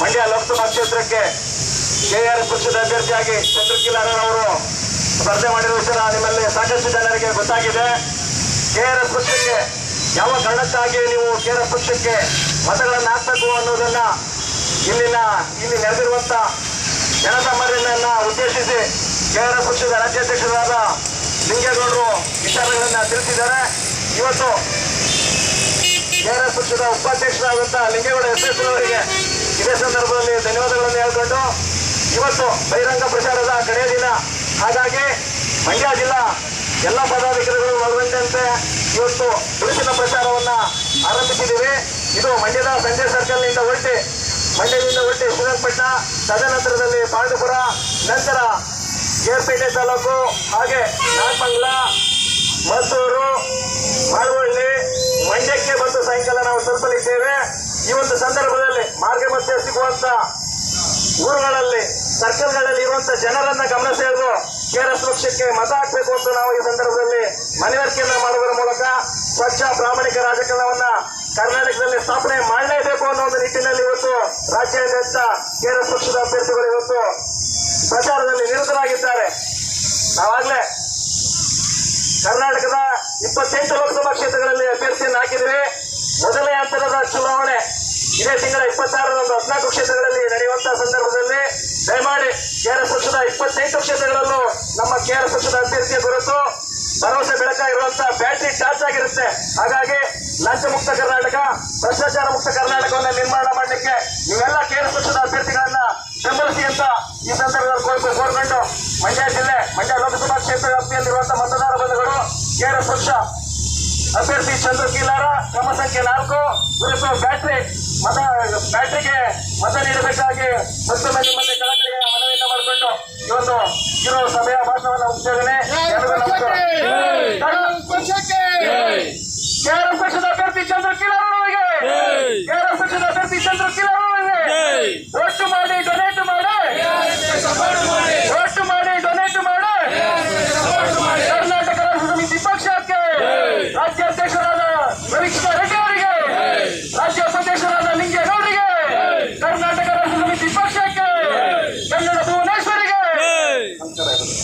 ಮಂಡ್ಯ ಲೋಕಸಭಾ ಕ್ಷೇತ್ರಕ್ಕೆ ಕೆಆರ್ ಪಕ್ಷದ ಅಭ್ಯರ್ಥಿಯಾಗಿ ಚಂದ್ರಕಿಲಾರವರು ಸ್ಪರ್ಧೆ ಮಾಡಿರುವ ವಿಷಯ ನಿಮ್ಮಲ್ಲಿ ಸಾಕಷ್ಟು ಜನರಿಗೆ ಗೊತ್ತಾಗಿದೆ. ಕೆಆರ್ಎಸ್ ಪಕ್ಷಕ್ಕೆ ಯಾವ ಕಾರಣಕ್ಕಾಗಿ ನೀವು ಕೆಆರ್ಎಸ್ ಪಕ್ಷಕ್ಕೆ ಮತಗಳನ್ನು ಹಾಕಬೇಕು ಅನ್ನೋದನ್ನ ಇಲ್ಲಿನ, ಇಲ್ಲಿ ನೆರೆದಿರುವಂತ ಜನಸಾಮಾನ್ಯರನ್ನ ಉದ್ದೇಶಿಸಿ ಕೆಆರ್ಎಸ್ ಪಕ್ಷದ ರಾಜ್ಯಾಧ್ಯಕ್ಷರಾದ ಲಿಂಗೇಗೌಡರು ವಿಚಾರಗಳನ್ನ ತಿಳಿಸಿದ್ದಾರೆ. ಇವತ್ತು ಕೆಆರ್ಎಸ್ ಪಕ್ಷದ ಉಪಾಧ್ಯಕ್ಷರಾದಂತಹ ಲಿಂಗೇಗೌಡ ಎಸ್ ಎಸ್ ಅವರಿಗೆ ಇದೇ ಸಂದರ್ಭದಲ್ಲಿ ಧನ್ಯವಾದಗಳನ್ನು ಹೇಳ್ಕೊಂಡು ಇವತ್ತು ಬಹಿರಂಗ ಪ್ರಚಾರದ ಕಡೆಯ ದಿನ. ಹಾಗಾಗಿ ಮಂಡ್ಯ ಜಿಲ್ಲಾ ಎಲ್ಲ ಪದಾಧಿಕಾರಿಗಳು ಒಳಗೊಂಡಂತೆ ಇವತ್ತು ಬಿರುಸಿನ ಪ್ರಚಾರವನ್ನ ಆರಂಭಿಸಿದ್ದೀವಿ. ಇದು ಮಂಡ್ಯದ ಸಂಜೆ ಸರ್ಕಲ್ನಿಂದ ಹೊರಟಿ ಮಂಡ್ಯದಿಂದ ಹೊರಟಿ ಶ್ರೀರಂಗಪಟ್ಟಣ ತದನಂತರದಲ್ಲಿ ಪಾಂಡುಪುರ ನಂತರ ಜೇರ್ಪೇಟೆ ತಾಲೂಕು, ಹಾಗೆ ನಾಗಮಂಗಲ ಮದ್ದೂರು ಮಳವಳ್ಳಿ ಮಂಡ್ಯಕ್ಕೆ ಬಂದು ಸಾಯಂಕಾಲ ನಾವು ತಲುಪಲಿದ್ದೇವೆ. ಈ ಒಂದು ಸಂದರ್ಭದಲ್ಲಿ ಮಾರ್ಗ ಮಧ್ಯೆ ಸಿಗುವಂತ ಊರುಗಳಲ್ಲಿ ಸರ್ಕಲ್ಗಳಲ್ಲಿ ಇರುವಂತ ಜನರನ್ನ ಗಮನ ಸೆಳೆದು ಕೆಆರ್ಎಸ್ ಪಕ್ಷಕ್ಕೆ ಮತ ಹಾಕಬೇಕು ಅಂತ ನಾವು ಈ ಸಂದರ್ಭದಲ್ಲಿ ಮನವರಿಕೆಯನ್ನ ಮಾಡುವುದರ ಮೂಲಕ ಸ್ವಚ್ಛ ಪ್ರಾಮಾಣಿಕ ರಾಜಕಾರಣವನ್ನ ಕರ್ನಾಟಕದಲ್ಲಿ ಸ್ಥಾಪನೆ ಮಾಡಲೇಬೇಕು ಅನ್ನೋ ಒಂದು ನಿಟ್ಟಿನಲ್ಲಿ ಇವತ್ತು ರಾಜ್ಯಾದ್ಯಂತ ಕೆಆರ್ಎಸ್ ಪಕ್ಷದ ಅಭ್ಯರ್ಥಿಗಳು ಇವತ್ತು ಪ್ರಚಾರದಲ್ಲಿ ನಿರತರಾಗಿದ್ದಾರೆ. ನಾವಾಗ್ಲೇ ಕರ್ನಾಟಕದ ಇಪ್ಪತ್ತೆಂಟು ಲೋಕಸಭಾ ಕ್ಷೇತ್ರಗಳಲ್ಲಿ ಅಭ್ಯರ್ಥಿಯನ್ನು ಹಾಕಿದ್ವಿ ಇದೇ ತಿಂಗಳ ಇಪ್ಪತ್ತಾರರಂದು ಹದಿನಾಲ್ಕು ಕ್ಷೇತ್ರಗಳಲ್ಲಿ ನಡೆಯುವಂತಹ ಸಂದರ್ಭದಲ್ಲಿ ದಯಮಾಡಿ ಕೆಆರ್ಎಸ್ ಪಕ್ಷದ ಇಪ್ಪತ್ತೈದು ಕ್ಷೇತ್ರಗಳಲ್ಲೂ ನಮ್ಮ ಕೆಆರ್ಎಸ್ ಪಕ್ಷದ ಅಭ್ಯರ್ಥಿಯ ಗುರುತು ಭರವಸೆ ಬೆಳಕಾಗಿರುವಂತಹ ಬ್ಯಾಟರಿ ಚಾರ್ಜ್ ಆಗಿರುತ್ತೆ. ಹಾಗಾಗಿ ಲಂಚ ಮುಕ್ತ ಕರ್ನಾಟಕ, ಭ್ರಷ್ಟಾಚಾರ ಮುಕ್ತ ಕರ್ನಾಟಕವನ್ನು ನಿರ್ಮಾಣ ಮಾಡಲಿಕ್ಕೆ ನೀವೆಲ್ಲ ಕೇರಳ ಪಕ್ಷದ ಅಭ್ಯರ್ಥಿಗಳನ್ನ ಬೆಂಬಲಿಸಿ ಅಂತ ಈ ಸಂದರ್ಭದಲ್ಲಿ ಕೋರಿಕೆ ಕೋರ್ಕೊಂಡು ಮಂಡ್ಯ ಜಿಲ್ಲೆ, ಮಂಡ್ಯ ಲೋಕಸಭಾ ಕ್ಷೇತ್ರ ವ್ಯಾಪ್ತಿಯಲ್ಲಿರುವಂತಹ ಮತದಾರ ಬಂಧುಗಳು ಕೆಆರ್ಎಸ್ ಪಕ್ಷ ಅಭ್ಯರ್ಥಿ ಚಂದ್ರ ಕೀಲಾರ ಹಕ್ಕು ಉಳಿಸುವ ಬ್ಯಾಟ್ರಿ ಮತ ಬ್ಯಾಟ್ರಿಗೆ ಮತ ನೀಡಬೇಕಾಗಿ ಮತ್ತೊಮ್ಮೆ ನಿಮ್ಮಲ್ಲಿ ಕಳಕಳಿಗೆ ಮನವಿಯನ್ನು ಮಾಡಿಕೊಂಡು ಇವತ್ತು ಒಂದು ಇರುವ ಸಭೆಯ ಭಾಷಣವನ್ನು ಮುಗಿಸಿದ್ದೇನೆ ಕೇರಳ ಪಕ್ಷದ ಅಭ್ಯರ್ಥಿ ಚಂದ್ರ